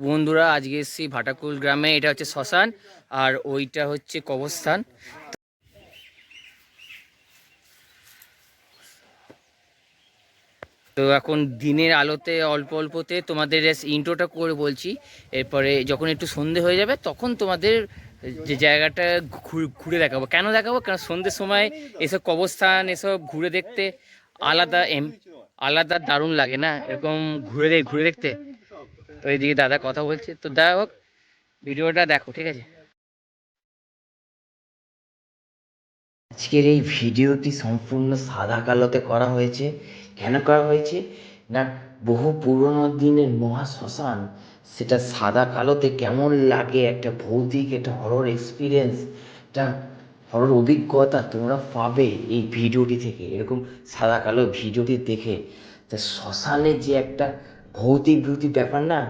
বন্ধুরা, আজকে এসেছি ভাটাকুল গ্রামে। এটা হচ্ছে শ্মশান আর ওইটা হচ্ছে কবরস্থান। তো এখন দিনের আলোতে, অল্প অল্পতে তোমাদের ইন্ট্রোটা করে বলছি। এরপরে যখন একটু সন্ধে হয়ে যাবে, তখন তোমাদের যে জায়গাটা ঘুরে দেখাবো। কেন দেখাবো? কারণ সন্ধ্যের সময় এসব কবরস্থান, এসব ঘুরে দেখতে আলাদা এম, আলাদা দারুণ লাগে না? এরকম ঘুরে ঘুরে দেখতে। তো এইদিকে দাদা কথা বলছে। তো যাই হোক, ভিডিওটা দেখো, ঠিক আছে? আজকের এই ভিডিওটি সম্পূর্ণ সাদা কালোতে করা হয়েছে। কেন করা হয়েছে? না, বহু পুরোনো দিনের মহা শ্মশান সেটা সাদা কালোতে কেমন লাগে, একটা ভৌতিক, একটা হরর এক্সপিরিয়েন্স একটা হরর অভিজ্ঞতা তোমরা পাবে এই ভিডিওটি থেকে। এরকম সাদা কালো ভিডিওটি দেখে। তা শ্মশানে যে একটা ভৌতিক ভৌতিক ব্যাপার না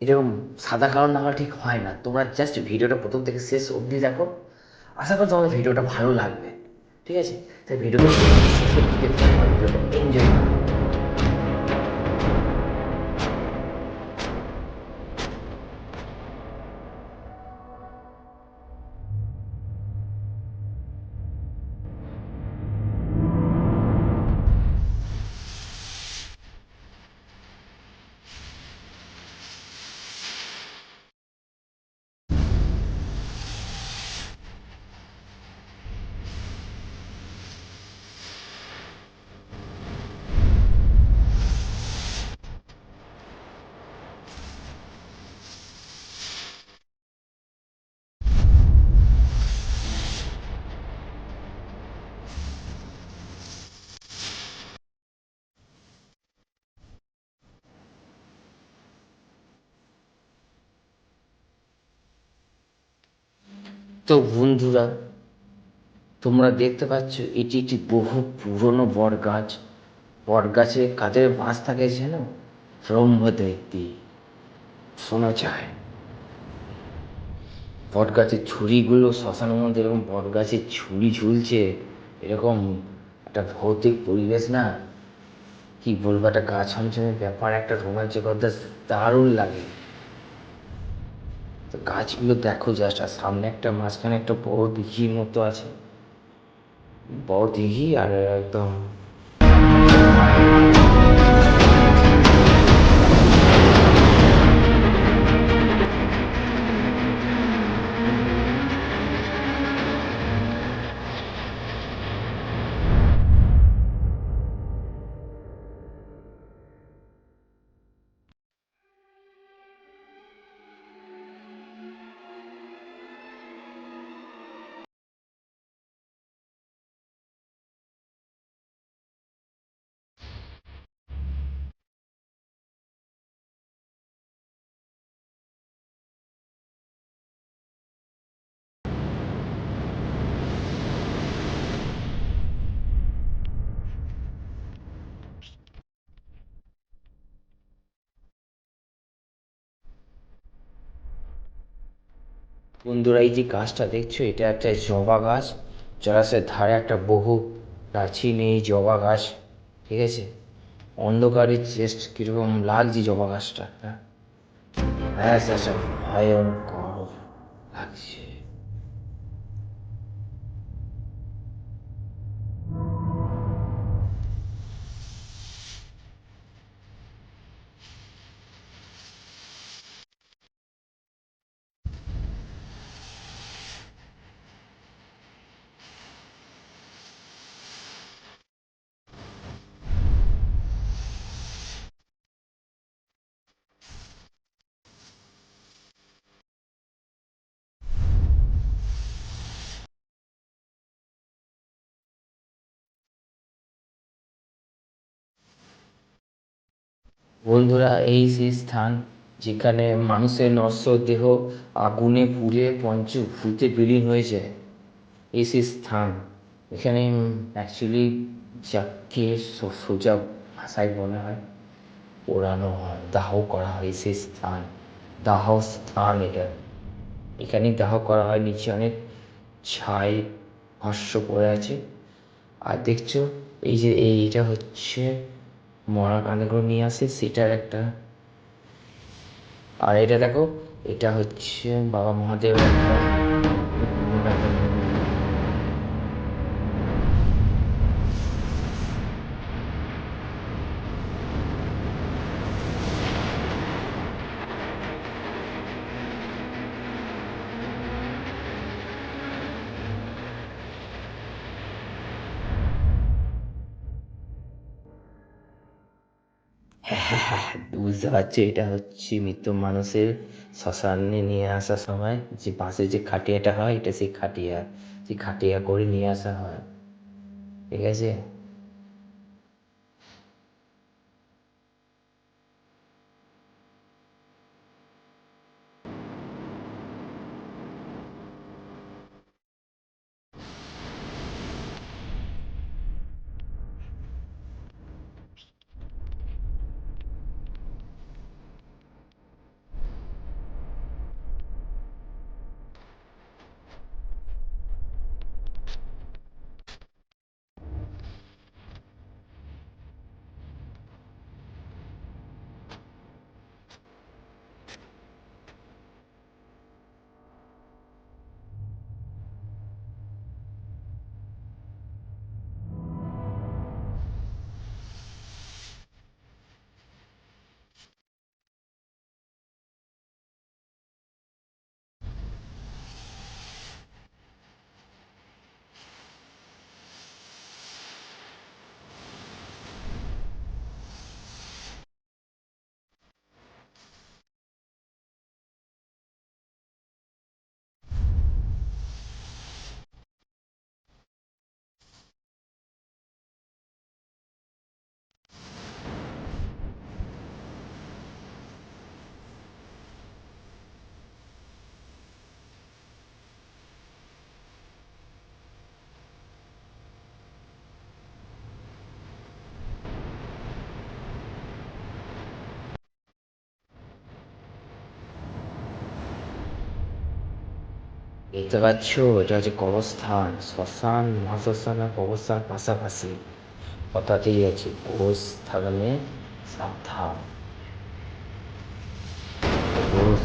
এরকম সাদা কালো না ঠিক হয় না। তোমরা জাস্ট ভিডিওটা প্রথম থেকে শেষ অবধি দেখো। আশা করি তোমাদের ভিডিওটা ভালো লাগবে। ঠিক আছে? তাই ভিডিওটা এনজয় করো। তো বন্ধুরা, তোমরা দেখতে পাচ্ছ, এটি একটি বহু পুরনো বট গাছ। বট গাছে কাদের বাঁশ থাকে যেন ব্রহ্মদৈত্যী শোনা যায়। বট গাছের ছুরিগুলো শ্মশানের মধ্যে, এরকম বট গাছের ছুরি ঝুলছে। এরকম একটা ভৌতিক পরিবেশ না? কি বলব, একটা গা ছমছমের ব্যাপার, একটা রোমাঞ্চকর, দারুণ লাগে। তো গাছগুলো দেখো জাস্ট আর সামনে একটা, মাঝখানে একটা বড় দিঘির মতো আছে। বড় দিঘি আর একদম বন্ধুরা, এই যে গাছটা দেখছ, এটা একটা জবা গাছ। জলাশয়ের ধারে একটা বহু প্রাচীন এই জবা গাছ, ঠিক আছে? অন্ধকারের চেস্ট কীরকম লাগছে জবা গাছটা হ্যাঁ? হ্যাঁ স্যার স্যার, ভয়ঙ্কর লাগছে। বন্ধুরা, এই সেই স্থান যেখানে মানুষের নশ্বর দেহ আগুনে পুড়ে পঞ্চভূতে বিলীন হয়ে যায়, এই সেই স্থান, এখানে অ্যাকচুয়ালি যাকে সোজা ভাষায় মনে হয় পোড়ানো হয়, দাহ করা হয় সেই স্থান, দাহ স্থান এটা। এখানেই দাহ করা হয়, নিচে অনেক ছাই ভস্য পড়ে আছে। আর দেখছ, এই যে, এইটা হচ্ছে মরা গানগুলো নিয়ে আসে সেটার একটা। আর এটা দেখো এটা হচ্ছে বাবা বুঝতে পারছি, এটা হচ্ছে মৃত মানুষের শ্মশানে নিয়ে আসার সময়। যে পাশে যে খাটিয়াটা হয়, এটা সেই খাটিয়া। সেই খাটিয়া করে নিয়ে আসা হয়। ঠিক আছে? দেখতে পাচ্ছ এটা হচ্ছে কবরস্থান, শ্মশান, মহাশ্মশান আর কবরস্থান পাশাপাশি। কথাতেই আছে ঘোষ থাকলে সাবধান। ঘোষ